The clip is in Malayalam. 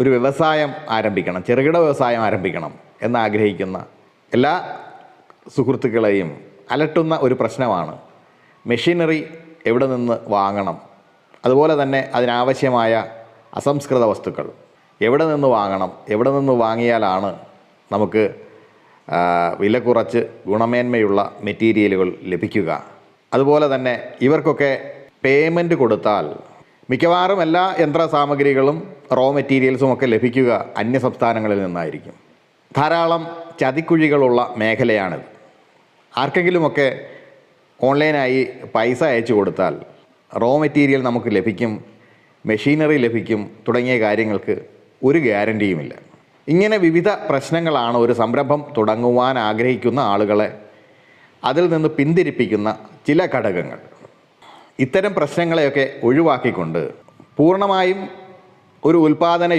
ഒരു വ്യവസായം ആരംഭിക്കണം ചെറുകിട വ്യവസായം ആരംഭിക്കണം എന്നാഗ്രഹിക്കുന്ന എല്ലാ സുഹൃത്തുക്കളെയും അലട്ടുന്ന ഒരു പ്രശ്നമാണ് മെഷീനറി എവിടെ നിന്ന് വാങ്ങണം. അതുപോലെ തന്നെ അതിനാവശ്യമായ അസംസ്കൃത വസ്തുക്കൾ എവിടെ നിന്ന് വാങ്ങണം എവിടെ നിന്ന് വാങ്ങിയാലാണ് നമുക്ക് വില കുറച്ച് ഗുണമേന്മയുള്ള മെറ്റീരിയലുകൾ ലഭിക്കുക. അതുപോലെ തന്നെ ഇവർക്കൊക്കെ പേയ്മെന്റ് കൊടുത്താൽ മിക്കവാറും എല്ലാ യന്ത്ര സാമഗ്രികളും റോ മെറ്റീരിയൽസും ഒക്കെ ലഭിക്കുക അന്യ സംസ്ഥാനങ്ങളിൽ നിന്നായിരിക്കും. ധാരാളം ചതിക്കുഴികളുള്ള മേഖലയാണിത്. ആർക്കെങ്കിലുമൊക്കെ ഓൺലൈനായി പൈസ അയച്ചു കൊടുത്താൽ റോ മെറ്റീരിയൽ നമുക്ക് ലഭിക്കും മെഷീനറി ലഭിക്കും തുടങ്ങിയ കാര്യങ്ങൾക്ക് ഒരു ഗ്യാരണ്ടിയുമില്ല ഇങ്ങനെ വിവിധ പ്രശ്നങ്ങളാണ് ഒരു സംരംഭം തുടങ്ങുവാൻ ആഗ്രഹിക്കുന്ന ആളുകളെ അതിൽ നിന്ന് പിന്തിരിപ്പിക്കുന്ന ചില ഘടകങ്ങൾ. ഇത്തരം പ്രശ്നങ്ങളെയൊക്കെ ഒഴിവാക്കിക്കൊണ്ട് പൂർണമായും ഒരു ഉൽപാദന